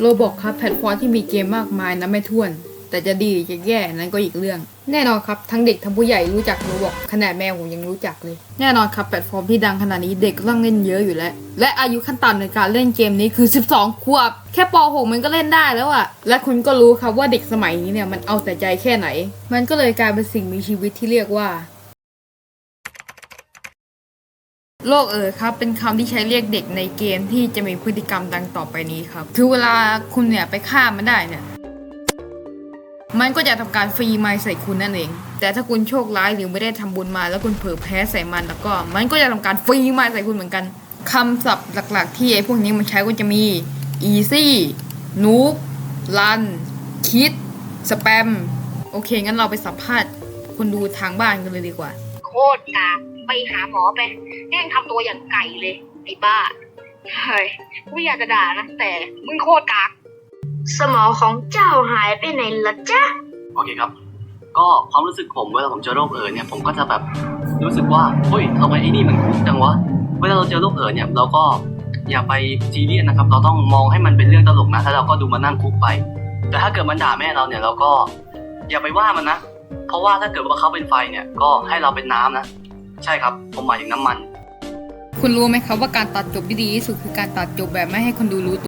โรบอกครับแพลตฟอร์มที่มีเกมมากมายนะไม่ถ้วน แต่จะดีจะแย่นั้นก็อีกเรื่อง แน่นอนครับทั้งเด็กทั้งผู้ใหญ่รู้จักโรบอกขนาดแม่ผมยังรู้จักเลย แน่นอนครับแพลตฟอร์มที่ดังขนาดนี้เด็กก็ต้องเล่นเยอะอยู่แล้ว และอายุขั้นต่ำในการเล่นเกมนี้คือ 12 ขวบ แค่ป .6 มันก็เล่นได้แล้วอะและคุณก็รู้ครับว่าเด็กสมัยนี้เนี่ยมันเอาแต่ใจแค่ไหน มันก็เลยกลายเป็นสิ่งมีชีวิตที่เรียกว่า โลกเออครับเป็นคำที่ใช้เรียกเด็กในเกมที่จะมีพฤติกรรมดังต่อไปนี้ครับ คือเวลาคุณเนี่ยไปฆ่ามันได้เนี่ย มันก็จะทำการฟรีไมใส่คุณนั่นเอง แต่ถ้าคุณโชคร้ายหรือไม่ได้ทำบุญมา แล้วคุณเผลอแพ้ใส่มันแล้วก็ มันก็จะทำการฟรีไมใส่คุณเหมือนกันคำศัพท์หลัก ๆ ที่ไอ้พวกนี้มันใช้ก็จะมี easy noob run คิดสแปมโอเคงั้นเราไปสัมภาษณ์คนดูทางบ้านกันเลยดีกว่า ตรกากไปหาหมอไปแม่งทำตัวอย่างไก่เลยไอ้บ้าเฮ้ยไม่อยากจะด่านะแต่มึงโคตรกากสมองของเจ้าหายไปไหนละจ๊ะโอเคครับ ก็ความรู้สึกผมเวลาผมเจอโรคเอ๋อเนี่ยผมก็จะแบบรู้สึกว่าเฮ้ยทำไมไอ้นี่มันคุกจังวะเวลาเราเจอโรคเอ๋อเนี่ยเราก็อย่าไปซีเรียสนะครับ เราต้องมองให้มันเป็นเรื่องตลกนะถ้าเราก็ดูมานั่งคุกไป แต่ถ้าเกิดมันด่าแม่เราเนี่ยเราก็อย่าไปว่ามันนะ เพราะว่าถ้าเกิดว่าเขาเป็นไฟเนี่ยก็ให้เราเป็นน้ำนะ ใช่ครับ ผมหมายถึงน้ำมัน คุณรู้ไหมครับว่าการตัดจบที่ดีที่สุดคือการตัดจบแบบไม่ให้คนดูรู้ตัว